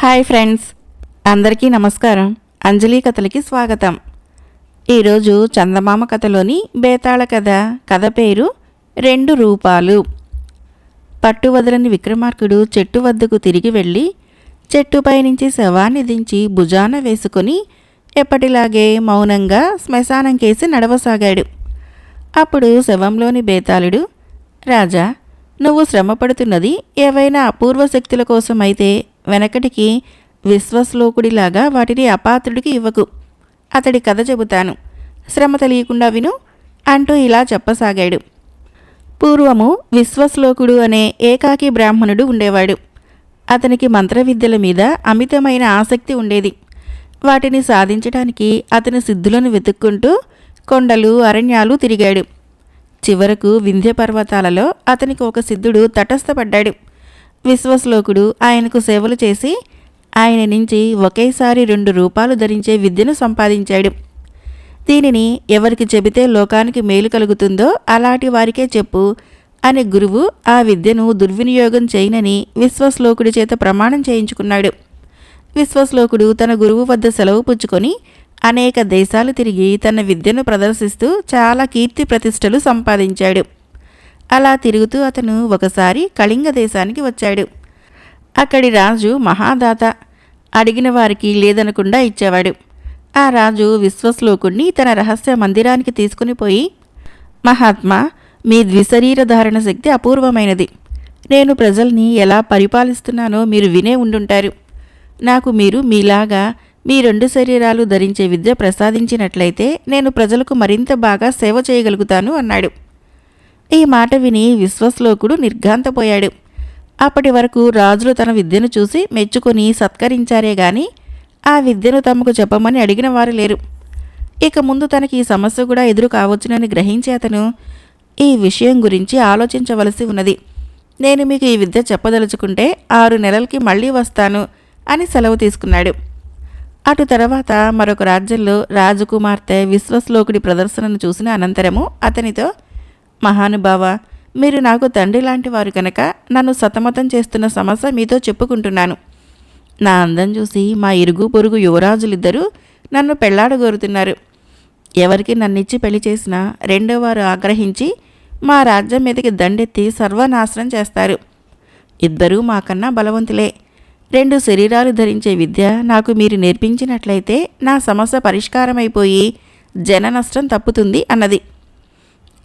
Hi friends అందరికీ నమస్కారం. అంజలి కథలకి స్వాగతం. ఈరోజు చందమామ కథలోని బేతాళ కథ. కథ పేరు రెండు రూపాలు. పట్టు వదలని విక్రమార్కుడు చెట్టు వద్దకు తిరిగి వెళ్ళి చెట్టుపై నుంచి శవాన్ని దించి భుజాన వేసుకొని ఎప్పటిలాగే మౌనంగా శ్మశానం కేసి నడవసాగాడు. అప్పుడు శవంలోని బేతాళుడు రాజా నువ్వు శ్రమపడుతున్నది ఏవైనా అపూర్వ శక్తుల కోసమైతే వెనకటికి విశ్వశ్లోకుడిలాగా వాటిని అపాత్రుడికి ఇవ్వకు. అతడి కథ చెబుతాను. శ్రమ తెలియకుండా విను. అంటూ ఇలా చెప్పసాగాడు. పూర్వము విశ్వశ్లోకుడు అనే ఏకాకి బ్రాహ్మణుడు ఉండేవాడు. అతనికి మంత్రవిద్యల మీద అమితమైన ఆసక్తి ఉండేది. వాటిని సాధించడానికి అతని సిద్ధులను వెతుక్కుంటూ కొండలు అరణ్యాలు తిరిగాడు. చివరకు వింధ్య పర్వతాలలో అతనికి ఒక సిద్ధుడు తటస్థపడ్డాడు. విశ్వశ్లోకుడు ఆయనకు సేవలు చేసి ఆయన నుంచి ఒకేసారి రెండు రూపాలు ధరించే విద్యను సంపాదించాడు. దీనిని ఎవరికి చెబితే లోకానికి మేలు కలుగుతుందో అలాంటి వారికే చెప్పు అని గురువు ఆ విద్యను దుర్వినియోగం చేయనని విశ్వశ్లోకుడి చేత ప్రమాణం చేయించుకున్నాడు. విశ్వశ్లోకుడు తన గురువు వద్ద సెలవు పుచ్చుకొని అనేక దేశాలు తిరిగి తన విద్యను ప్రదర్శిస్తూ చాలా కీర్తి ప్రతిష్టలు సంపాదించాడు. అలా తిరుగుతూ అతను ఒకసారి కళింగ దేశానికి వచ్చాడు. అక్కడి రాజు మహాదాత. అడిగిన వారికి లేదనకుండా ఇచ్చేవాడు. ఆ రాజు విశ్వశ్లోకుణ్ణి తన రహస్య మందిరానికి తీసుకుని పోయి మహాత్మా మీ ద్విశరీర ధారణ శక్తి అపూర్వమైనది. నేను ప్రజల్ని ఎలా పరిపాలిస్తున్నానో మీరు వినే ఉండుంటారు. నాకు మీరు మీలాగా మీ రెండు శరీరాలు ధరించే విద్య ప్రసాదించినట్లయితే నేను ప్రజలకు మరింత బాగా సేవ చేయగలుగుతాను అన్నాడు. ఈ మాట విని విశ్వశ్లోకుడు నిర్ఘాంతపోయాడు. అప్పటి వరకు రాజులు తన విద్యను చూసి మెచ్చుకొని సత్కరించారే గాని ఆ విద్యను తమకు చెప్పమని అడిగిన వారు లేరు. ఇక ముందు తనకి ఈ సమస్య కూడా ఎదురు కావచ్చునని గ్రహించే అతను ఈ విషయం గురించి ఆలోచించవలసి ఉన్నది. నేను మీకు ఈ విద్య చెప్పదలుచుకుంటే ఆరు నెలలకి మళ్ళీ వస్తాను అని సెలవు తీసుకున్నాడు. అటు తర్వాత మరొక రాజ్యంలో రాజకుమార్తె విశ్వశ్లోకుడి ప్రదర్శనను చూసిన అనంతరము అతనితో మహానుభావ మీరు నాకు తండ్రి లాంటి వారు కనుక నన్ను సతమతం చేస్తున్న సమస్య మీతో చెప్పుకుంటున్నాను. నా అందం చూసి మా ఇరుగు పొరుగు యువరాజులిద్దరూ నన్ను పెళ్ళాడగోరుతున్నారు. ఎవరికి నన్నిచ్చి పెళ్ళి చేసినా రెండో వారు ఆగ్రహించి మా రాజ్యం మీదకి దండెత్తి సర్వనాశనం చేస్తారు. ఇద్దరూ మాకన్నా బలవంతులే. రెండు శరీరాలు ధరించే విద్య నాకు మీరు నేర్పించినట్లయితే నా సమస్య పరిష్కారమైపోయి జన నష్టం తప్పుతుంది అన్నది.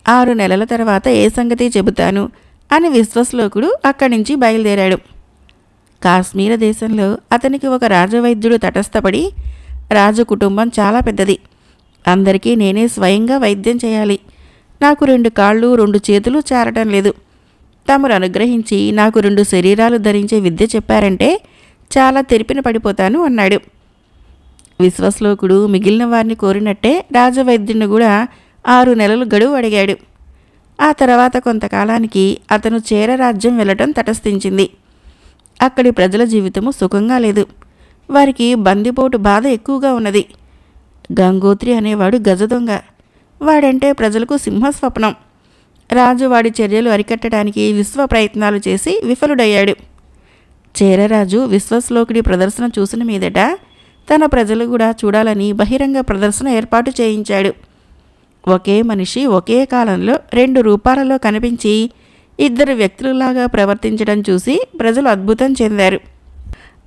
ఆరు నెలల తర్వాత ఏ సంగతి చెబుతాను అని విశ్వశ్లోకుడు అక్కడి నుంచి బయలుదేరాడు. కాశ్మీర దేశంలో అతనికి ఒక రాజవైద్యుడు తటస్థపడి రాజు కుటుంబం చాలా పెద్దది. అందరికీ నేనే స్వయంగా వైద్యం చేయాలి. నాకు రెండు కాళ్ళు రెండు చేతులు చారటం లేదు. తమరు అనుగ్రహించి నాకు రెండు శరీరాలు ధరించే విద్య చెప్పారంటే చాలా తెరిపిన పడిపోతాను అన్నాడు. విశ్వశ్లోకుడు మిగిలిన వారిని కోరినట్టే రాజవైద్యుని కూడా ఆరు నెలలు గడువు అడిగాడు. ఆ తర్వాత కొంతకాలానికి అతను చేర రాజ్యం వెళ్ళటం తటస్థించింది. అక్కడి ప్రజల జీవితము సుఖంగా లేదు. వారికి బందిపోటు బాధ ఎక్కువగా ఉన్నది. గంగోత్రి అనేవాడు గజ దొంగ. వాడంటే ప్రజలకు సింహస్వప్నం. రాజు వాడి చర్యలు అరికట్టడానికి విశ్వ ప్రయత్నాలు చేసి విఫలుడయ్యాడు. చేరరాజు విశ్వశ్లోకుడి ప్రదర్శన చూసిన మీదట తన ప్రజలు కూడా చూడాలని బహిరంగ ప్రదర్శన ఏర్పాటు చేయించాడు. ఒకే మనిషి ఒకే కాలంలో రెండు రూపాలలో కనిపించి ఇద్దరు వ్యక్తులలాగా ప్రవర్తించడం చూసి ప్రజలు అద్భుతం చెందారు.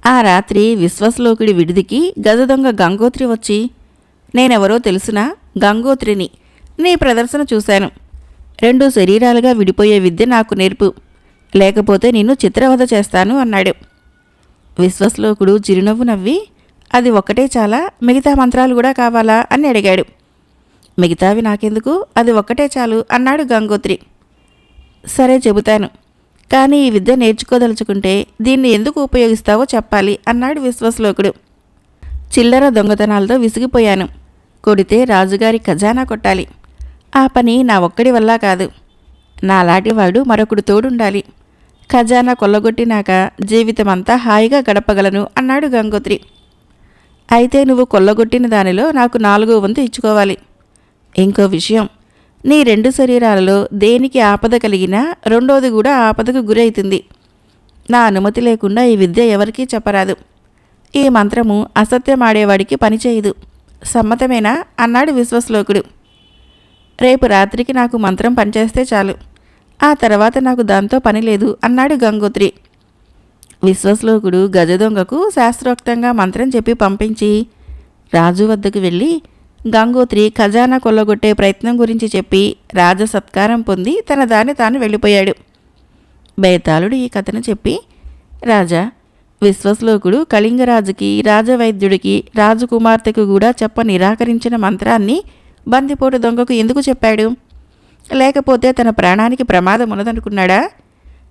ఆ రాత్రి విశ్వశ్లోకుడి విడిదికి గజ దొంగ గంగోత్రి వచ్చి నేనెవరో తెలుసునా? గంగోత్రిని. నీ ప్రదర్శన చూశాను. రెండు శరీరాలుగా విడిపోయే విద్య నాకు నేర్పు. లేకపోతే నిన్ను చిత్రవధ చేస్తాను అన్నాడు. విశ్వశ్లోకుడు చిరునవ్వు నవ్వి అది ఒక్కటే చాలా మిగతా మంత్రాలు కూడా కావాలా? అని అడిగాడు. మిగతావి నాకెందుకు? అది ఒక్కటే చాలు అన్నాడు గంగోత్రి. సరే చెబుతాను. కానీ ఈ విద్య నేర్చుకోదలుచుకుంటే దీన్ని ఎందుకు ఉపయోగిస్తావో చెప్పాలి అన్నాడు విశ్వశ్లోకుడు. చిల్లర దొంగతనాలతో విసిగిపోయాను. కొడితే రాజుగారి ఖజానా కొట్టాలి. ఆ పని నా ఒక్కడి వల్ల కాదు. నాలాంటివాడు మరొకడు తోడుండాలి. ఖజానా కొల్లగొట్టినాక జీవితమంతా హాయిగా గడపగలను అన్నాడు గంగోత్రి. అయితే నువ్వు కొల్లగొట్టిన దానిలో నాకు నాలుగో వంతు ఇచ్చుకోవాలి. ఇంకో విషయం. నీ రెండు శరీరాలలో దేనికి ఆపద కలిగినా రెండోది కూడా ఆపదకు గురైతుంది. నా అనుమతి లేకుండా ఈ విద్య ఎవరికీ చెప్పరాదు. ఈ మంత్రము అసత్యమాడేవాడికి పనిచేయదు. సమ్మతమేనా? అన్నాడు విశ్వశ్లోకుడు. రేపు రాత్రికి నాకు మంత్రం పనిచేస్తే చాలు. ఆ తర్వాత నాకు దాంతో పని లేదు అన్నాడు గంగోత్రి. విశ్వశ్లోకుడు గజదొంగకు శాస్త్రోక్తంగా మంత్రం చెప్పి పంపించి రాజు వద్దకు వెళ్ళి గంగోత్రి ఖజానా కొల్లగొట్టే ప్రయత్నం గురించి చెప్పి రాజ సత్కారం పొంది తన దాన్ని తాను వెళ్ళిపోయాడు. బేతాళుడు ఈ కథను చెప్పి రాజా విశ్వశ్లోకుడు కళింగరాజుకి రాజవైద్యుడికి రాజకుమార్తెకు కూడా చెప్ప నిరాకరించిన మంత్రాన్ని బందిపోటు దొంగకు ఎందుకు చెప్పాడు? లేకపోతే తన ప్రాణానికి ప్రమాదం ఉన్నదనుకున్నాడా?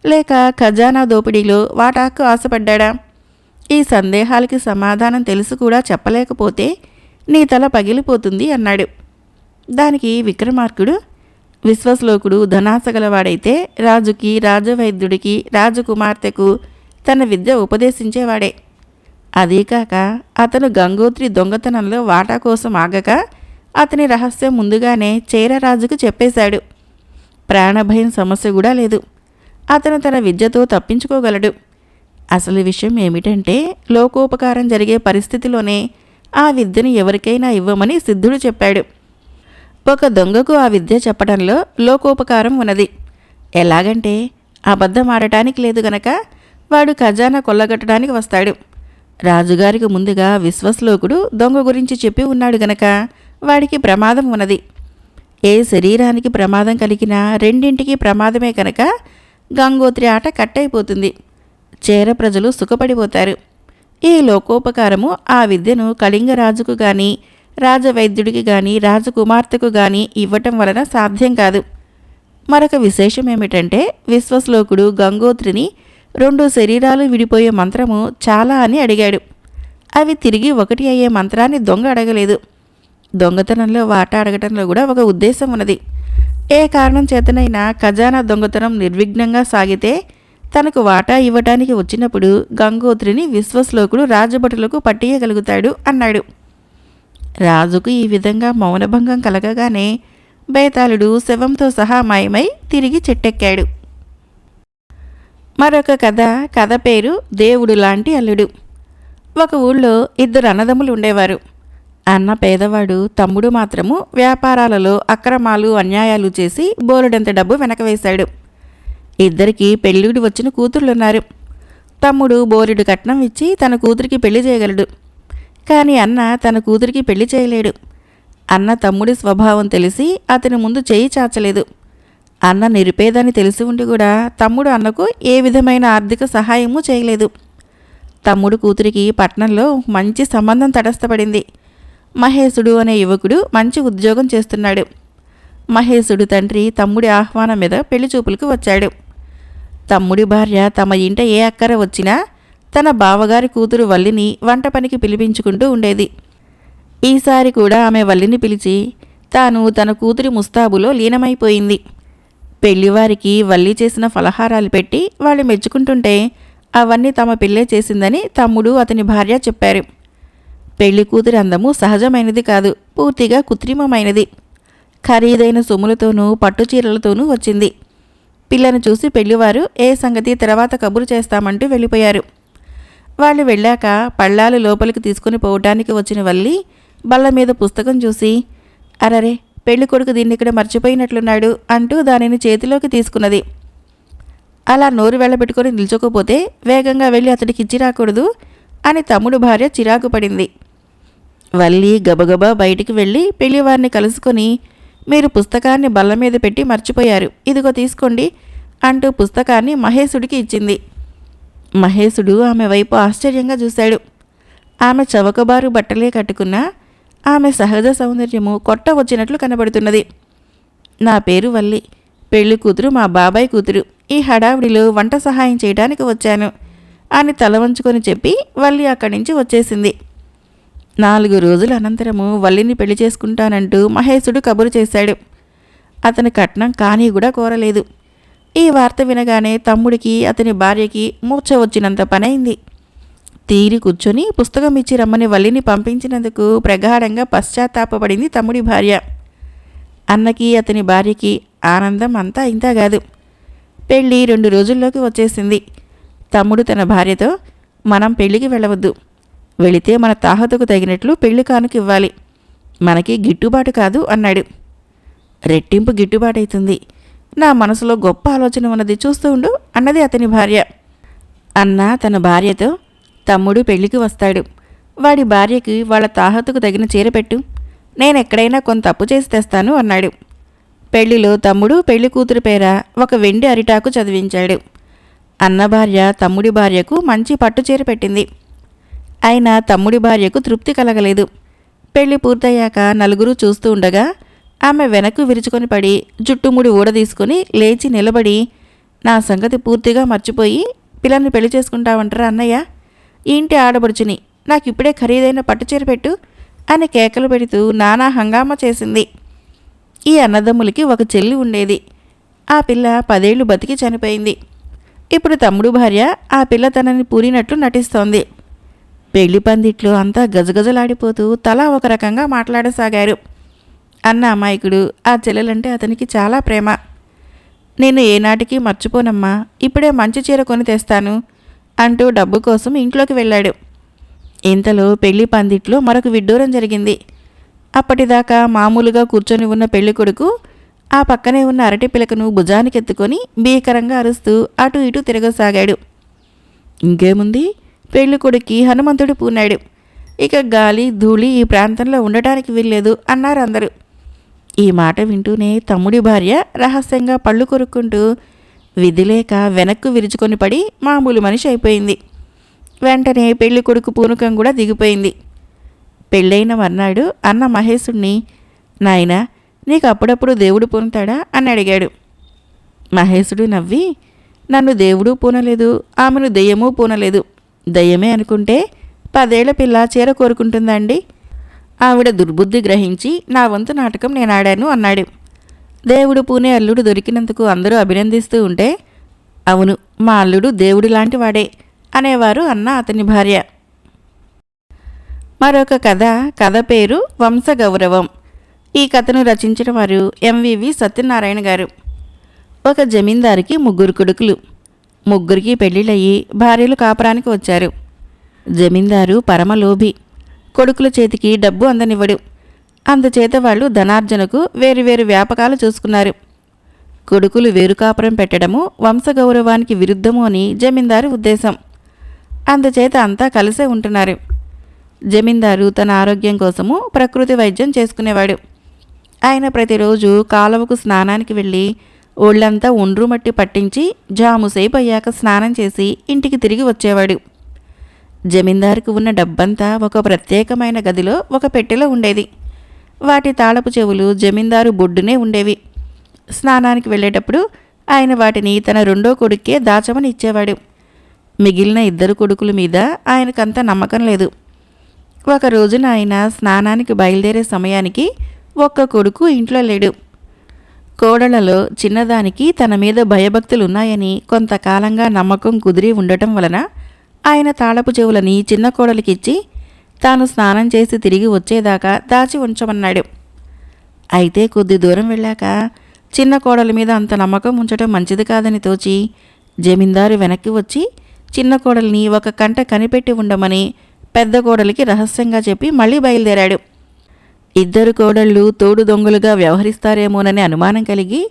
లేక ఖజానా దోపిడీలో వాటాకు ఆశపడ్డాడా? ఈ సందేహాలకి సమాధానం తెలుసు కూడా చెప్పలేకపోతే నీ తల పగిలిపోతుంది అన్నాడు. దానికి విక్రమార్కుడు విశ్వశ్లోకుడు ధనాసగలవాడైతే రాజుకి రాజవైద్యుడికి రాజకుమార్తెకు తన విద్య ఉపదేశించేవాడే. అదీకాక అతను గంగోత్రి దొంగతనంలో వాటా కోసం ఆగక అతని రహస్యం ముందుగానే చేరరాజుకు చెప్పేశాడు. ప్రాణభయం సమస్య కూడా లేదు. అతను తన విద్యతో తప్పించుకోగలడు. అసలు విషయం ఏమిటంటే లోకోపకారం జరిగే పరిస్థితిలోనే ఆ విద్యను ఎవరికైనా ఇవ్వమని సిద్ధుడు చెప్పాడు. ఒక దొంగకు ఆ విద్య చెప్పడంలో లోకోపకారం ఉన్నది. ఎలాగంటే అబద్ధం ఆడటానికి లేదు గనక వాడు ఖజానా కొల్లగట్టడానికి వస్తాడు. రాజుగారికి ముందుగా విశ్వశ్లోకుడు దొంగ గురించి చెప్పి ఉన్నాడు గనక వాడికి ప్రమాదం ఉన్నది. ఏ శరీరానికి ప్రమాదం కలిగినా రెండింటికి ప్రమాదమే కనుక గంగోత్రి ఆట కట్టయిపోతుంది చేర ప్రజలు సుఖపడిపోతారు. ఈ లోకోపకారము ఆ విద్యను కళింగరాజుకు గాని రాజవైద్యుడికి గాని రాజకుమార్తెకు గాని ఇవ్వటం వలన సాధ్యం కాదు. మరొక విశేషం ఏమిటంటే విశ్వశ్లోకుడు గంగోత్రిని రెండు శరీరాలు విడిపోయే మంత్రము చాలా అని అడిగాడు. అవి తిరిగి ఒకటి అయ్యే మంత్రాన్ని దొంగ అడగలేదు. దొంగతనంలో వాటా అడగటంలో కూడా ఒక ఉద్దేశం ఉన్నది. ఏ కారణం చేతనైనా ఖజానా దొంగతనం నిర్విఘ్నంగా సాగితే తనకు వాటా ఇవ్వటానికి వచ్చినప్పుడు గంగోత్రిని విశ్వశ్లోకుడు రాజభటులకు పట్టియగలుగుతాడు అన్నాడు. రాజుకు ఈ విధంగా మౌనభంగం కలగగానే బేతాళుడు శవంతో సహా మాయమై తిరిగి చెట్టెక్కాడు. మరొక కథ కథ పేరు దేవుడు లాంటి అల్లుడు. ఒక ఊళ్ళో ఇద్దరు అన్నదమ్ములు ఉండేవారు. అన్న పేదవాడు తమ్ముడు మాత్రము వ్యాపారాలలో అక్రమాలు అన్యాయాలు చేసి బోలెడంత డబ్బు వెనకవేశాడు ఇద్దరికి పెళ్ళిడి వచ్చిన కూతుర్లున్నారు. తమ్ముడు బోరెడు కట్నం ఇచ్చి తన కూతురికి పెళ్ళి చేయగలడు. కానీ అన్న తన కూతురికి పెళ్ళి చేయలేడు. అన్న తమ్ముడి స్వభావం తెలిసి అతని ముందు చేయి చాచలేదు. అన్న నిరుపేదని తెలిసి ఉండి కూడా తమ్ముడు అన్నకు ఏ విధమైన ఆర్థిక సహాయము చేయలేదు. తమ్ముడు కూతురికి పట్నంలో మంచి సంబంధం తటస్థపడింది. మహేశుడు అనే యువకుడు మంచి ఉద్యోగం చేస్తున్నాడు. మహేశుడు తండ్రి తమ్ముడి ఆహ్వానం మీద పెళ్ళి చూపులకు వచ్చాడు. తమ్ముడి భార్య తమ ఇంట ఏ అక్కర వచ్చినా తన బావగారి కూతురు వల్లిని వంట పనికి పిలిపించుకుంటూ ఉండేది. ఈసారి కూడా ఆమె వల్లిని పిలిచి తాను తన కూతురి ముస్తాబులో లీనమైపోయింది. పెళ్ళివారికి వల్లి చేసిన ఫలహారాలు పెట్టి వాళ్ళు మెచ్చుకుంటుంటే అవన్నీ తమ పిల్లే చేసిందని తమ్ముడు అతని భార్య చెప్పారు. పెళ్ళి కూతురి అందము సహజమైనది కాదు పూర్తిగా కృత్రిమమైనది. ఖరీదైన సొమ్ములతోనూ పట్టుచీరలతోనూ వచ్చింది. పిల్లను చూసి పెళ్ళివారు ఏ సంగతి? తర్వాత కబురు చేస్తామంటూ వెళ్ళిపోయారు. వాళ్ళు వెళ్ళాక పళ్ళాలు లోపలికి తీసుకుని పోవటానికి వచ్చిన వల్లి బల్ల మీద పుస్తకం చూసి అరరే పెళ్ళి కొడుకు దీన్ని ఇక్కడ మర్చిపోయినట్లున్నాడు అంటూ దానిని చేతిలోకి తీసుకున్నది. అలా నోరు వెళ్ళబెట్టుకొని నిల్చోకపోతే వేగంగా వెళ్ళి అతడికి ఇచ్చి రాకూడదు అని తమ్ముడు భార్య చిరాకు పడింది. వల్లి గబగబా బయటికి వెళ్ళి పెళ్ళివారిని కలుసుకొని మీరు పుస్తకాన్ని బల్ల మీద పెట్టి మర్చిపోయారు. ఇదిగో తీసుకోండి అంటూ పుస్తకాన్ని మహేశుడికి ఇచ్చింది. మహేశుడు ఆమె వైపు ఆశ్చర్యంగా చూశాడు. ఆమె చవకబారు బట్టలే కట్టుకున్నా ఆమె సహజ సౌందర్యము కొట్ట వచ్చినట్లు కనబడుతున్నది. నా పేరు వల్లి. పెళ్ళి కూతురు మా బాబాయ్ కూతురు. ఈ హడావిడిలో వంట సహాయం చేయడానికి వచ్చాను. అని తల వంచుకొని చెప్పి వల్లి అక్కడి నుంచి వచ్చేసింది. నాలుగు రోజుల అనంతరము వల్లిని పెళ్ళి చేసుకుంటానంటూ మహేశుడు కబురు చేశాడు. అతని కట్నం కానీ కూడా కోరలేదు. ఈ వార్త వినగానే తమ్ముడికి అతని భార్యకి మూర్చ వచ్చినంత పనైంది. తీరి కూర్చొని పుస్తకం ఇచ్చి రమ్మని వల్లిని పంపించినందుకు ప్రగాఢంగా పశ్చాత్తాపపడింది తమ్ముడి భార్య. అన్నకి అతని భార్యకి ఆనందం అంతా ఇంతా కాదు. పెళ్ళి రెండు రోజుల్లోకి వచ్చేసింది. తమ్ముడు తన భార్యతో మనం పెళ్ళికి వెళ్ళవద్దు. వెళితే మన తాహతకు తగినట్లు పెళ్ళి కానుక ఇవ్వాలి. మనకి గిట్టుబాటు కాదు అన్నాడు. రెట్టింపు గిట్టుబాటు అవుతుంది నా మనసులో గొప్ప ఆలోచన ఉన్నది చూస్తూ ఉండు అన్నది అతని భార్య. అన్న తన భార్యతో తమ్ముడు పెళ్ళికి వస్తాడు. వాడి భార్యకి వాళ్ళ తాహతుకు తగిన చీర పెట్టు. నేను ఎక్కడైనా కొంత తప్పు చేసి తెస్తాను అన్నాడు. పెళ్ళిలో తమ్ముడు పెళ్ళి కూతురు పేర ఒక వెండి అరిటాకు చదివించాడు. అన్న భార్య తమ్ముడి భార్యకు మంచి పట్టు చీర పెట్టింది. అయినా తమ్ముడి భార్యకు తృప్తి కలగలేదు. పెళ్ళి పూర్తయ్యాక నలుగురు చూస్తూ ఉండగా ఆమె వెనక్కు విరుచుకొని పడి జుట్టుముడి ఊడదీసుకుని లేచి నిలబడి నా సంగతి పూర్తిగా మర్చిపోయి పిల్లల్ని పెళ్ళి చేసుకుంటావంటారా అన్నయ్య? ఇంటి ఆడబడుచుని నాకు ఇప్పుడే ఖరీదైన పట్టుచీర పెట్టు అని కేకలు పెడుతూ నానా హంగామా చేసింది. ఈ అన్నదమ్ములకి ఒక చెల్లి ఉండేది. ఆ పిల్ల పదేళ్ళు బతికి చనిపోయింది. ఇప్పుడు తమ్ముడు భార్య ఆ పిల్ల తనని పూరినట్లు నటిస్తోంది. పెళ్ళి పందిట్లు అంతా గజగజలాడిపోతూ తలా ఒక రకంగా మాట్లాడసాగారు. అన్న అమాయకుడు ఆ చెల్లెలంటే అతనికి చాలా ప్రేమ. నేను ఏనాటికి మర్చిపోనమ్మా. ఇప్పుడే మంచి చీర కొని తెస్తాను అంటూ డబ్బు కోసం ఇంట్లోకి వెళ్ళాడు. ఇంతలో పెళ్ళి పందిట్లో మరొక విడ్డూరం జరిగింది. అప్పటిదాకా మామూలుగా కూర్చొని ఉన్న పెళ్ళి కొడుకు ఆ పక్కనే ఉన్న అరటి పిలకను భుజానికెత్తుకొని భీకరంగా అరుస్తూ అటు ఇటు తిరగసాగాడు. ఇంకేముంది? పెళ్ళికొడుకి హనుమంతుడు పూనాడు. ఇక గాలి ధూళి ఈ ప్రాంతంలో ఉండటానికి వీల్లేదు అన్నారు అందరూ. ఈ మాట వింటూనే తమ్ముడి భార్య రహస్యంగా పళ్ళు కొరుక్కుంటూ విధిలేక వెనక్కు విరుచుకొని పడి మామూలు మనిషి అయిపోయింది. వెంటనే పెళ్ళి కొడుకు పూనకం కూడా దిగిపోయింది. పెళ్ళైన మర్నాడు అన్న మహేశుణ్ణి నాయనా నీకు అప్పుడప్పుడు దేవుడు పూనుతాడా? అని అడిగాడు. మహేశుడు నవ్వి నన్ను దేవుడు పూనలేదు ఆమెను దెయ్యమూ పూనలేదు. దయ్యమే అనుకుంటే పదేళ్ళ పిల్ల చీర కోరుకుంటుందండి. ఆవిడ దుర్బుద్ధి గ్రహించి నా వంతు నాటకం నేను ఆడాను అన్నాడు. దేవుడు పూనే అల్లుడు దొరికినందుకు అందరూ అభినందిస్తూ ఉంటే అవును మా అల్లుడు దేవుడు లాంటి వాడే అనేవారు అన్న అతని భార్య. మరొక కథ కథ పేరు వంశగౌరవం. ఈ కథను రచించిన వారు ఎంవివి సత్యనారాయణ గారు. ఒక జమీందారికి ముగ్గురు కొడుకులు. ముగ్గురికి పెళ్ళిళ్ళయి భార్యలు కాపురానికి వచ్చారు. జమీందారు పరమలోభి. కొడుకుల చేతికి డబ్బు అందనివ్వడు. అందుచేత వాళ్ళు ధనార్జనకు వేరువేరు వ్యాపకాలు చూసుకున్నారు. కొడుకులు వేరు కాపురం పెట్టడము వంశగౌరవానికి విరుద్ధము అని జమీందారు ఉద్దేశం. అందుచేత అంతా కలిసే ఉంటున్నారు. జమీందారు తన ఆరోగ్యం కోసము ప్రకృతి వైద్యం చేసుకునేవాడు. ఆయన ప్రతిరోజు కాలువకు స్నానానికి వెళ్ళి ఒళ్ళంతా ఒండ్రు మట్టి పట్టించి జాముసేపు అయ్యాక స్నానం చేసి ఇంటికి తిరిగి వచ్చేవాడు. జమీందారుకు ఉన్న డబ్బంతా ఒక ప్రత్యేకమైన గదిలో ఒక పెట్టెలో ఉండేది. వాటి తాళపు చెవులు జమీందారు బొడ్డునే ఉండేవి. స్నానానికి వెళ్ళేటప్పుడు ఆయన వాటిని తన రెండో కొడుక్కే దాచమని ఇచ్చేవాడు. మిగిలిన ఇద్దరు కొడుకుల మీద ఆయనకంత నమ్మకం లేదు. ఒక రోజున ఆయన స్నానానికి బయలుదేరే సమయానికి ఒక్క కొడుకు ఇంట్లో లేడు. కోడళ్ళలో చిన్నదానికి తన మీద భయభక్తులు ఉన్నాయని కొంతకాలంగా నమ్మకం కుదిరి ఉండటం వలన ఆయన తాళపు చెవులని చిన్న కోడలికిచ్చి తాను స్నానం చేసి తిరిగి వచ్చేదాకా దాచి ఉంచమన్నాడు. అయితే కొద్ది దూరం వెళ్ళాక చిన్న కోడలి మీద అంత నమ్మకం ఉంచడం మంచిది కాదని తోచి జమీందారు వెనక్కి వచ్చి చిన్న కోడలిని ఒక కంట కనిపెట్టి ఉండమని పెద్ద కోడలికి రహస్యంగా చెప్పి మళ్ళీ బయలుదేరాడు. ఇద్దరు కోడళ్ళు తోడు దొంగలుగా వ్యవహరిస్తారేమోనని అనుమానం కలిగి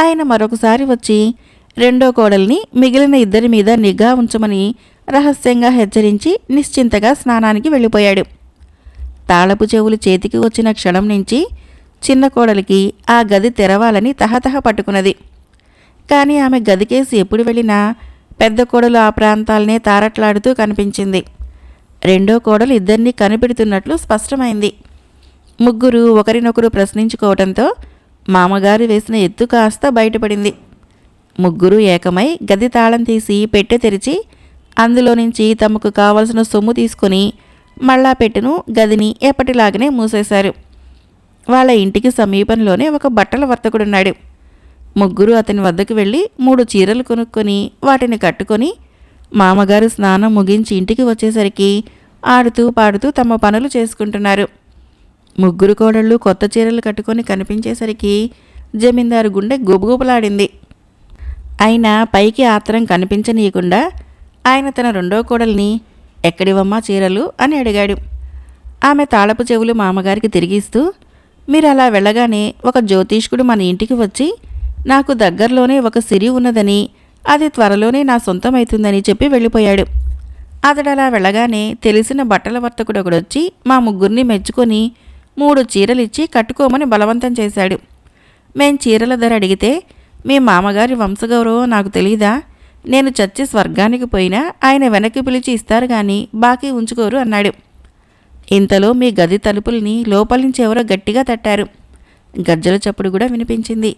ఆయన మరొకసారి వచ్చి రెండో కోడల్ని మిగిలిన ఇద్దరి మీద నిఘా ఉంచమని రహస్యంగా హెచ్చరించి నిశ్చింతగా స్నానానికి వెళ్ళిపోయాడు. తాళపు చెవులు చేతికి వచ్చిన క్షణం నుంచి చిన్న కోడలికి ఆ గది తెరవాలని తహతహ పట్టుకున్నది. కానీ ఆమె గదికేసి ఎప్పుడు వెళ్ళినా పెద్ద కోడలు ఆ ప్రాంతాలనే తారట్లాడుతూ కనిపించింది. రెండో కోడలు ఇద్దరినీ కనిపెడుతున్నట్లు స్పష్టమైంది. ముగ్గురు ఒకరినొకరు ప్రశ్నించుకోవడంతో మామగారు వేసిన ఎత్తు కాస్త బయటపడింది. ముగ్గురు ఏకమై గది తాళం తీసి పెట్టె తెరిచి అందులో నుంచి తమకు కావలసిన సొమ్ము తీసుకుని మళ్ళా పెట్టెను గదిని ఎప్పటిలాగనే మూసేశారు. వాళ్ళ ఇంటికి సమీపంలోనే ఒక బట్టల వర్తకుడున్నాడు. ముగ్గురు అతని వద్దకు వెళ్ళి మూడు చీరలు కొనుక్కొని వాటిని కట్టుకొని మామగారు స్నానం ముగించి ఇంటికి వచ్చేసరికి ఆడుతూ పాడుతూ తమ పనులు చేసుకుంటున్నారు. ముగ్గురు కోడళ్ళు కొత్త చీరలు కట్టుకొని కనిపించేసరికి జమీందారు గుండె గుబగుబలాడింది. అయినా పైకి ఆత్రం కనిపించనీయకుండా ఆయన తన రెండో కోడల్ని ఎక్కడివమ్మా చీరలు అని అడిగాడు. ఆమె తాళపు చెవులు మామగారికి తిరిగిస్తూ మీరు అలా వెళ్ళగానే ఒక జ్యోతిష్కుడు మన ఇంటికి వచ్చి నాకు దగ్గరలోనే ఒక సిరి ఉన్నదని అది త్వరలోనే నా సొంతమైతుందని చెప్పి వెళ్ళిపోయాడు. అతడు అలా వెళ్ళగానే తెలిసిన బట్టల వర్తకుడు ఒకడొచ్చి మా ముగ్గురిని మెచ్చుకొని మూడు చీరలిచ్చి కట్టుకోమని బలవంతం చేశాడు. మేం చీరల ధర అడిగితే మీ మామగారి వంశగౌరవం నాకు తెలీదా? నేను చచ్చి స్వర్గానికి పోయినా ఆయన వెనక్కి పిలిచి ఇస్తారు కానీ బాకీ ఉంచుకోరు అన్నాడు. ఇంతలో మీ గది తలుపుల్ని లోపల నుంచి ఎవరో గట్టిగా తట్టారు. గజ్జల చప్పుడు కూడా వినిపించింది.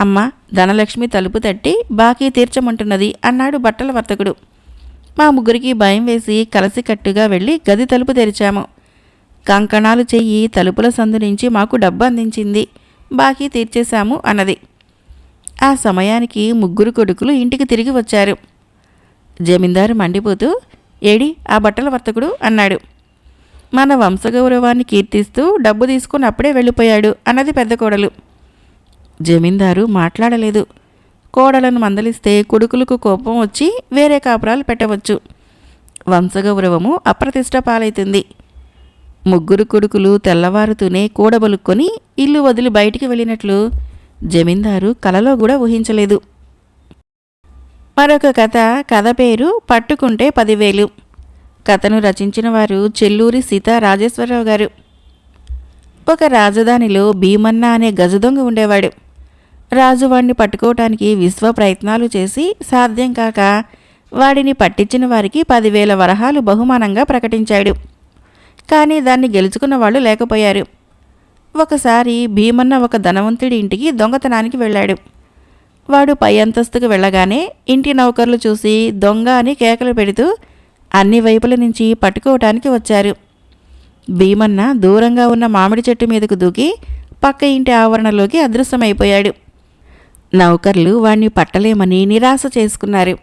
అమ్మ ధనలక్ష్మి తలుపు తట్టి బాకీ తీర్చమంటున్నది అన్నాడు బట్టల వర్తకుడు. మా ముగ్గురికి భయం వేసి కలసికట్టుగా వెళ్ళి గది తలుపు తెరిచాము. కంకణాలు చెయ్యి తలుపుల సందు నుంచి మాకు డబ్బు అందించింది బాకీ తీర్చేశాము అన్నది. ఆ సమయానికి ముగ్గురు కొడుకులు ఇంటికి తిరిగి వచ్చారు. జమీందారు మండిపోతూ ఏడి ఆ బట్టల వర్తకుడు అన్నాడు. మన వంశగౌరవాన్ని కీర్తిస్తూ డబ్బు తీసుకుని అప్పుడే వెళ్ళిపోయాడు అన్నది పెద్ద కోడలు. జమీందారు మాట్లాడలేదు. కోడలను మందలిస్తే కొడుకులకు కోపం వచ్చి వేరే కాపురాలు పెట్టవచ్చు. వంశగౌరవము అప్రతిష్ట పాలైతుంది. ముగ్గురు కొడుకులు తెల్లవారుతూనే కూడబలుక్కొని ఇల్లు వదిలి బయటికి వెళ్ళినట్లు జమీందారు కలలో కూడా ఊహించలేదు. మరొక కథ కథ పేరు పట్టుకుంటే పదివేలు. కథను రచించిన వారు చెల్లూరి సీతా రాజేశ్వరరావు గారు. ఒక రాజధానిలో భీమన్న అనే గజదొంగ ఉండేవాడు. రాజు వాడిని పట్టుకోవటానికి విశ్వ ప్రయత్నాలు చేసి సాధ్యం కాక వాడిని పట్టించిన వారికి పదివేల వరహాలు బహుమానంగా ప్రకటించాడు. కానీ దాన్ని గెలుచుకున్న వాళ్ళు లేకపోయారు. ఒకసారి భీమన్న ఒక ధనవంతుడి ఇంటికి దొంగతనానికి వెళ్ళాడు. వాడు పై అంతస్తుకు వెళ్ళగానే ఇంటి నౌకర్లు చూసి దొంగ అని కేకలు పెడుతూ అన్ని వైపుల నుంచి పట్టుకోవటానికి వచ్చారు. భీమన్న దూరంగా ఉన్న మామిడి చెట్టు మీదకు దూకి పక్క ఇంటి ఆవరణలోకి అదృశ్యమైపోయాడు. నౌకర్లు వాణ్ణి పట్టలేమని నిరాశ చేసుకున్నారు.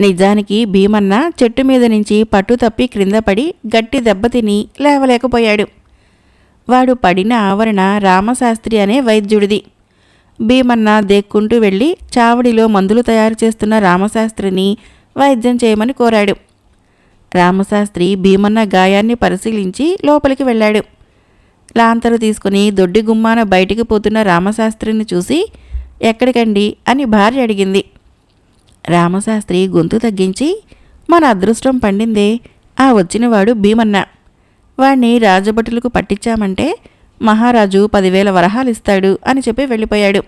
నిజానికి భీమన్న చెట్టు మీద నుంచి పట్టు తప్పి క్రింద పడి గట్టి దెబ్బతిని లేవలేకపోయాడు. వాడు పడిన ఆవరణ రామశాస్త్రి అనే వైద్యుడిది. భీమన్న దేక్కుంటూ వెళ్ళి చావడిలో మందులు తయారు చేస్తున్న రామశాస్త్రిని వైద్యం చేయమని కోరాడు. రామశాస్త్రి భీమన్న గాయాన్ని పరిశీలించి లోపలికి వెళ్ళాడు. లాంతరు తీసుకుని దొడ్డి గుమ్మాన బయటికి పోతున్న రామశాస్త్రిని చూసి ఎక్కడికండి? అని భార్య అడిగింది. రామశాస్త్రి గొంతు తగ్గించి మన అదృష్టం పండిందే ఆ వచ్చినవాడు భీమన్న. వాణ్ణి రాజభటులకు పట్టించామంటే మహారాజు పదివేల వరహాలు ఇస్తాడు అని చెప్పి వెళ్ళిపోయాడు.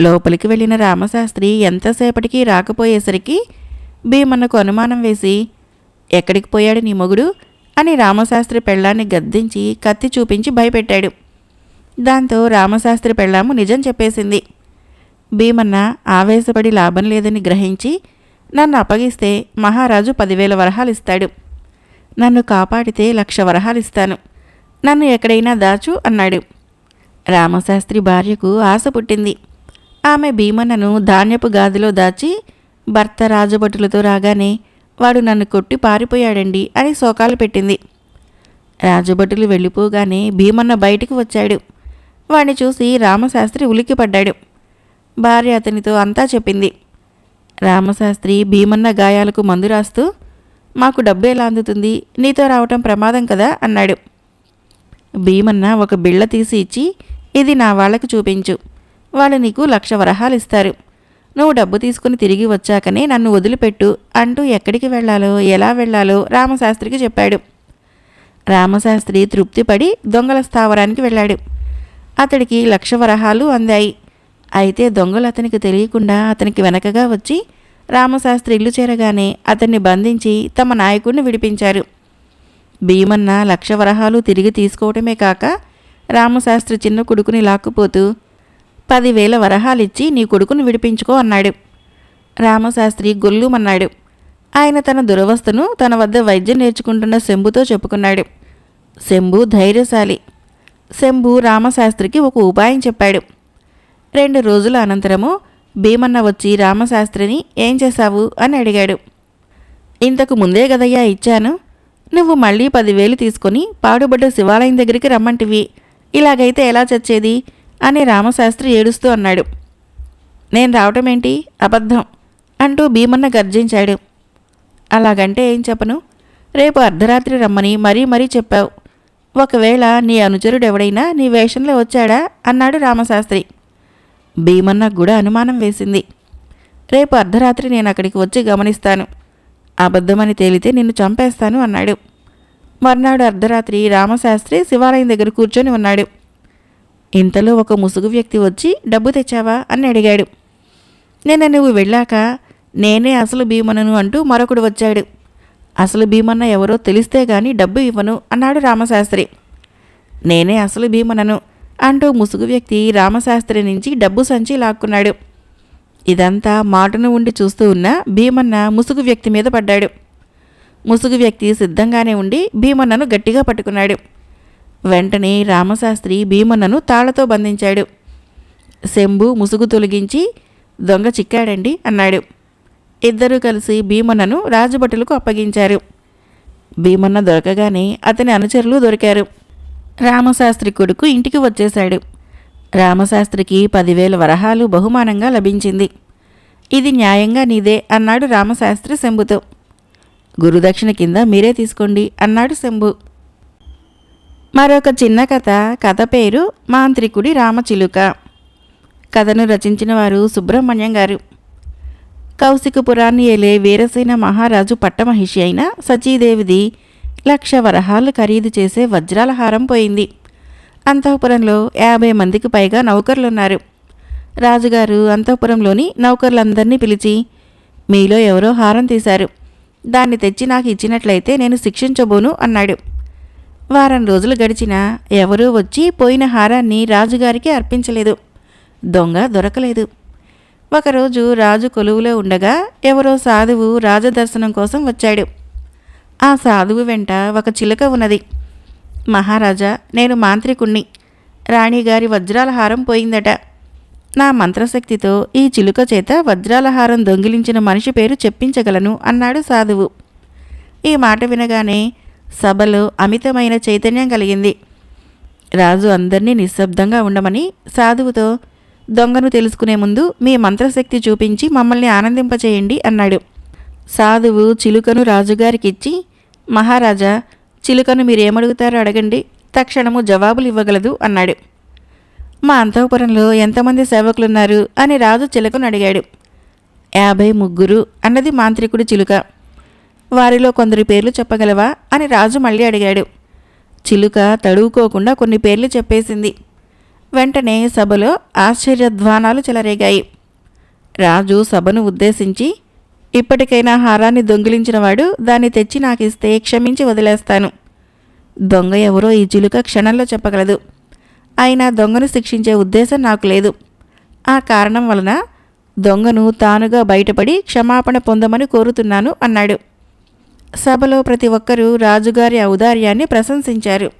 లోపలికి వెళ్ళిన రామశాస్త్రి ఎంతసేపటికి రాకపోయేసరికి భీమన్నకు అనుమానం వేసి ఎక్కడికి పోయాడు నీ మొగుడు? అని రామశాస్త్రి పెళ్ళాన్ని గద్దించి కత్తి చూపించి భయపెట్టాడు. దాంతో రామశాస్త్రి పెళ్ళాము నిజం చెప్పేసింది. భీమన్న ఆవేశపడి లాభం లేదని గ్రహించి నన్ను అప్పగిస్తే మహారాజు పదివేల వరహాలు ఇస్తాడు. నన్ను కాపాడితే లక్ష వరహాలు ఇస్తాను. నన్ను ఎక్కడైనా దాచు అన్నాడు. రామశాస్త్రి భార్యకు ఆశ పుట్టింది. ఆమె భీమన్నను ధాన్యపు గాదిలో దాచి భర్త రాజభటులతో రాగానే వాడు నన్ను కొట్టి పారిపోయాడండి అని శోకాలు పెట్టింది. రాజభటులు వెళ్ళిపోగానే భీమన్న బయటికి వచ్చాడు. వాణ్ణి చూసి రామశాస్త్రి ఉలిక్కిపడ్డాడు. భార్య అతనితో అంతా చెప్పింది. రామశాస్త్రి భీమన్న గాయాలకు మందు రాస్తూ మాకు డబ్బు ఎలా అందుతుంది? నీతో రావటం ప్రమాదం కదా? అన్నాడు. భీమన్న ఒక బిళ్ళ తీసి ఇచ్చి ఇది నా వాళ్ళకు చూపించు. వాళ్ళు నీకు లక్ష వరహాలు ఇస్తారు. నువ్వు డబ్బు తీసుకుని తిరిగి వచ్చాకనే నన్ను వదిలిపెట్టు అంటూ ఎక్కడికి వెళ్ళాలో ఎలా వెళ్ళాలో రామశాస్త్రికి చెప్పాడు. రామశాస్త్రి తృప్తిపడి దొంగల స్థావరానికి వెళ్ళాడు. అతడికి లక్ష వరహాలు అందాయి. అయితే దొంగలు అతనికి తెలియకుండా అతనికి వెనకగా వచ్చి రామశాస్త్రి ఇల్లు చేరగానే అతన్ని బంధించి తమ నాయకుడిని విడిపించారు. భీమన్న లక్ష వరహాలు తిరిగి తీసుకోవటమే కాక రామశాస్త్రి చిన్న కొడుకుని లాక్కుపోతూ పదివేల వరహాలిచ్చి నీ కొడుకును విడిపించుకో అన్నాడు. రామశాస్త్రి గొల్లుమన్నాడు. ఆయన తన దురవస్థను తన వద్ద వైద్యం నేర్చుకుంటున్న శంభుతో చెప్పుకున్నాడు. శంభు ధైర్యశాలి. శంభు రామశాస్త్రికి ఒక ఉపాయం చెప్పాడు. రెండు రోజుల అనంతరము భీమన్న వచ్చి రామశాస్త్రిని ఏం చేశావు అని అడిగాడు. ఇంతకు ముందే గదయ్యా ఇచ్చాను. నువ్వు మళ్ళీ పదివేలు తీసుకొని పాడుబడ్డ శివాలయం దగ్గరికి రమ్మంటివి. ఇలాగైతే ఎలా చచ్చేది? అని రామశాస్త్రి ఏడుస్తూ అన్నాడు. నేను రావటమేంటి? అబద్ధం అంటూ భీమన్న గర్జించాడు. అలాగంటే ఏం చెప్పను? రేపు అర్ధరాత్రి రమ్మని మరీ మరీ చెప్పావు. ఒకవేళ నీ అనుచరుడెవడైనా నీ వేషంలో వచ్చాడా? అన్నాడు రామశాస్త్రి. భీమన్నకు కూడా అనుమానం వేసింది. రేపు అర్ధరాత్రి నేను అక్కడికి వచ్చి గమనిస్తాను. అబద్ధమని తేలితే నిన్ను చంపేస్తాను అన్నాడు. మర్నాడు అర్ధరాత్రి రామశాస్త్రి శివాలయం దగ్గర కూర్చొని ఉన్నాడు. ఇంతలో ఒక ముసుగు వ్యక్తి వచ్చి డబ్బు తెచ్చావా? అని అడిగాడు. నిన్న నువ్వు వెళ్ళాక నేనే అసలు భీమనను అంటూ మరొకడు వచ్చాడు. అసలు భీమన్న ఎవరో తెలిస్తే గాని డబ్బు ఇవ్వను అన్నాడు రామశాస్త్రి. నేనే అసలు భీమనను అంటూ ముసుగు వ్యక్తి రామశాస్త్రి నుంచి డబ్బు సంచి లాక్కున్నాడు. ఇదంతా మాటను ఉండి చూస్తూ ఉన్న భీమన్న ముసుగు వ్యక్తి మీద పడ్డాడు. ముసుగు వ్యక్తి సిద్ధంగానే ఉండి భీమన్నను గట్టిగా పట్టుకున్నాడు. వెంటనే రామశాస్త్రి భీమన్నను తాళతో బంధించాడు. శంభు ముసుగు తొలగించి దొంగ చిక్కాడండి అన్నాడు. ఇద్దరూ కలిసి భీమన్నను రాజభటులకు అప్పగించారు. భీమన్న దొరకగానే అతని అనుచరులు దొరికారు. రామశాస్త్రి కొడుకు ఇంటికి వచ్చేశాడు. రామశాస్త్రికి పదివేల వరహాలు బహుమానంగా లభించింది. ఇది న్యాయంగా నీదే అన్నాడు రామశాస్త్రి శంభుతో. గురుదక్షిణ కింద మీరే తీసుకోండి అన్నాడు శంభు. మరొక చిన్న కథ కథ పేరు మాంత్రికుడి రామచిలుక. కథను రచించిన వారు సుబ్రహ్మణ్యం గారు. కౌశికపురాన్ని ఏలే వీరసేన మహారాజు పట్టమహిషి అయిన సచీదేవిది లక్ష వరహాలు ఖరీదు చేసే వజ్రాల హారం పోయింది. అంతఃపురంలో యాభై మందికి పైగా నౌకర్లున్నారు. రాజుగారు అంతఃపురంలోని నౌకర్లందరినీ పిలిచి మీలో ఎవరో హారం తీశారు. దాన్ని తెచ్చి నాకు ఇచ్చినట్లయితే నేను శిక్షించబోను అన్నాడు. వారం రోజులు గడిచినా ఎవరూ వచ్చి పోయిన హారాన్ని రాజుగారికి అర్పించలేదు. దొంగ దొరకలేదు. ఒకరోజు రాజు కొలువులో ఉండగా ఎవరో సాధువు రాజదర్శనం కోసం వచ్చాడు. ఆ సాధువు వెంట ఒక చిలుక ఉన్నది. మహారాజా నేను మాంత్రికుణ్ణి. రాణిగారి వజ్రాల హారం పోయిందట. నా మంత్రశక్తితో ఈ చిలుక చేత వజ్రాల హారం దొంగిలించిన మనిషి పేరు చెప్పించగలను అన్నాడు సాధువు. ఈ మాట వినగానే సభలో అమితమైన చైతన్యం కలిగింది. రాజు అందరినీ నిశ్శబ్దంగా ఉండమని సాధువుతో దొంగను తెలుసుకునే ముందు మీ మంత్రశక్తి చూపించి మమ్మల్ని ఆనందింపచేయండి అన్నాడు. సాధువు చిలుకను రాజుగారికిచ్చి మహారాజా చిలుకను మీరేమడుగుతారో అడగండి తక్షణము జవాబులు ఇవ్వగలదు అన్నాడు. మా అంతఃపురంలో ఎంతమంది సేవకులున్నారు అని రాజు చిలుకను అడిగాడు. యాభై ముగ్గురు అన్నది మాంత్రికుడి చిలుక. వారిలో కొందరి పేర్లు చెప్పగలవా అని రాజు మళ్ళీ అడిగాడు. చిలుక తడువుకోకుండా కొన్ని పేర్లు చెప్పేసింది. వెంటనే సభలో ఆశ్చర్యధ్వానాలు చెలరేగాయి. రాజు సభను ఉద్దేశించి ఇప్పటికైనా హారాన్ని దొంగిలించినవాడు దాన్ని తెచ్చి నాకిస్తే క్షమించి వదిలేస్తాను. దొంగ ఎవరో ఈ చిలుక క్షణంలో చెప్పగలదు. అయినా దొంగను శిక్షించే ఉద్దేశం నాకు లేదు. ఆ కారణం వలన దొంగను తానుగా బయటపడి క్షమాపణ పొందమని కోరుతున్నాను అన్నాడు. సభలో ప్రతి ఒక్కరూ రాజుగారి ఔదార్యాన్ని ప్రశంసించారు.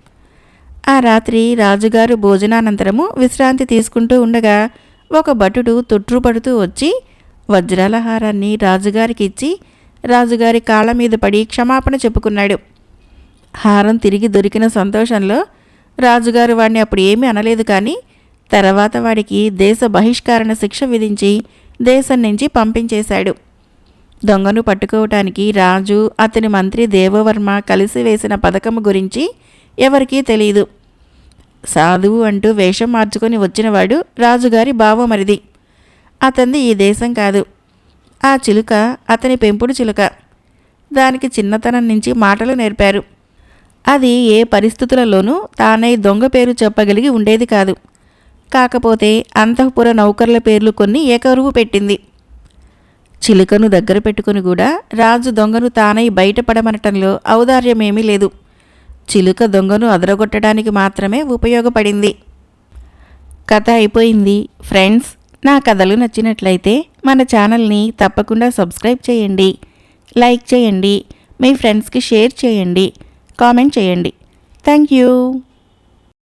ఆ రాత్రి రాజుగారు భోజనానంతరము విశ్రాంతి తీసుకుంటూ ఉండగా ఒక భటుడు తొట్రుపడుతూ వచ్చి వజ్రాల హారాన్ని రాజుగారికి ఇచ్చి రాజుగారి కాళ్ళ మీద పడి క్షమాపణ చెప్పుకున్నాడు. హారం తిరిగి దొరికిన సంతోషంలో రాజుగారు వాడిని అప్పుడు ఏమీ అనలేదు కానీ తర్వాత వాడికి దేశ బహిష్కరణ శిక్ష విధించి దేశం నుంచి పంపించేశాడు. దొంగను పట్టుకోవటానికి రాజు అతని మంత్రి దేవవర్మ కలిసి వేసిన పథకము గురించి ఎవరికీ తెలియదు సాధువు అంటూ వేషం మార్చుకొని వచ్చినవాడు రాజుగారి బావమరిది. అతంది ఈ దేశం కాదు. ఆ చిలుక అతని పెంపుడు చిలుక. దానికి చిన్నతనం నుంచి మాటలు నేర్పారు. అది ఏ పరిస్థితులలోనూ తానై దొంగ పేరు చెప్పగలిగి ఉండేది కాదు. కాకపోతే అంతఃపుర నౌకర్ల పేర్లు కొన్ని ఏకరువు పెట్టింది. చిలుకను దగ్గర పెట్టుకుని కూడా రాజు దొంగను తానై బయటపడమనటంలో ఔదార్యమేమీ లేదు. చిలుక దొంగను అదరగొట్టడానికి మాత్రమే ఉపయోగపడింది. కథ అయిపోయింది ఫ్రెండ్స్. నా కథలు నచ్చినట్లయితే మన ఛానల్ని తప్పకుండా సబ్స్క్రైబ్ చేయండి లైక్ చేయండి మీ ఫ్రెండ్స్కి షేర్ చేయండి కామెంట్ చేయండి. Thank you.